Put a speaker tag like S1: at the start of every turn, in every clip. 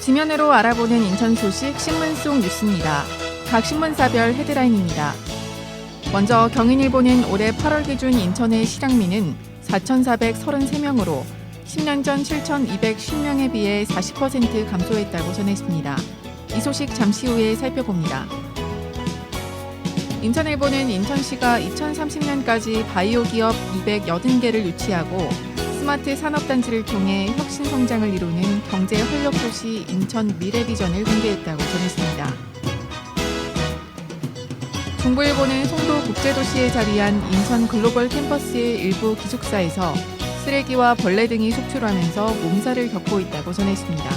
S1: 지면으로 알아보는 인천 소식 신문 속 뉴스입니다. 각 신문사별 헤드라인입니다. 먼저 경인일보는 올해 8월 기준 인천의 실향민은 4,433명으로 10년 전 7,210명에 비해 40% 감소했다고 전했습니다. 이 소식 잠시 후에 살펴봅니다. 인천일보는 인천시가 2030년까지 바이오 기업 280개를 유치하고 스마트 산업단지를 통해 혁신 성장을 이루는 경제 활력 도시 인천 미래비전을 공개했다고 전했습니다. 중부일보는 송도 국제도시에 자리한 인천 글로벌 캠퍼스의 일부 기숙사에서 쓰레기와 벌레 등이 속출하면서 몸살을 겪고 있다고 전했습니다.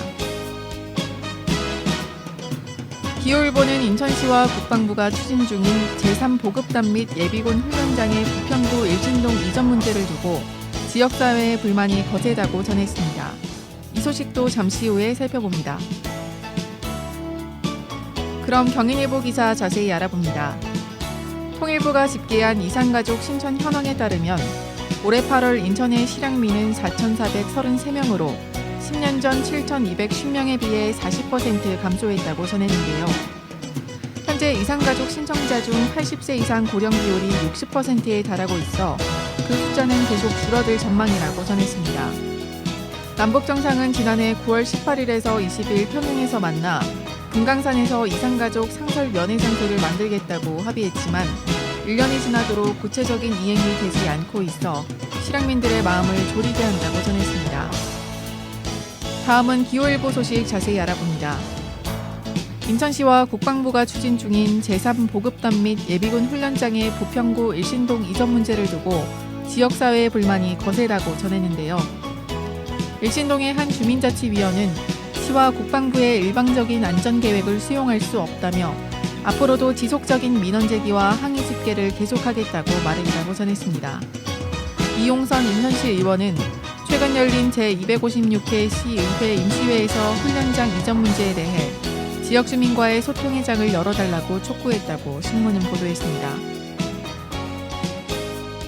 S1: 기호일보는 인천시와 국방부가 추진 중인 제3보급단 및 예비군 훈련장의 부평구 일진동 이전 문제를 두고 지역사회의 불만이 거세다고 전했습니다. 이 소식도 잠시 후에 살펴봅니다. 그럼 경인일보 기사 자세히 알아봅니다. 통일부가 집계한 이산가족 신천 현황에 따르면 올해 8월 인천의 실향민은 4,433명으로 10년 전 7,210명에 비해 40% 감소했다고 전했는데요. 현재 이산가족 신청자 중 80세 이상 고령 비율이 60%에 달하고 있어 그 숫자는 계속 줄어들 전망이라고 전했습니다. 남북 정상은 지난해 9월 18일에서 20일 평양에서 만나 금강산에서 이산가족 상설 연회장소를 만들겠다고 합의했지만 1년이 지나도록 구체적인 이행이 되지 않고 있어 실향민들의 마음을 졸이게 한다고 전했습니다. 다음은 기호일보 소식 자세히 알아봅니다. 인천시와 국방부가 추진 중인 제3보급단 및 예비군 훈련장의 부평구 일신동 이전 문제를 두고 지역사회의 불만이 거세다고 전했는데요. 일신동의 한 주민자치위원은 시와 국방부의 일방적인 안전계획을 수용할 수 없다며 앞으로도 지속적인 민원 제기와 항의 집계를 계속하겠다고 말했다고 전했습니다. 이용선 인천시 의원은 최근 열린 제256회 시의회 임시회에서 훈련장 이전 문제에 대해 지역 주민과의 소통의 장을 열어달라고 촉구했다고 신문은 보도했습니다.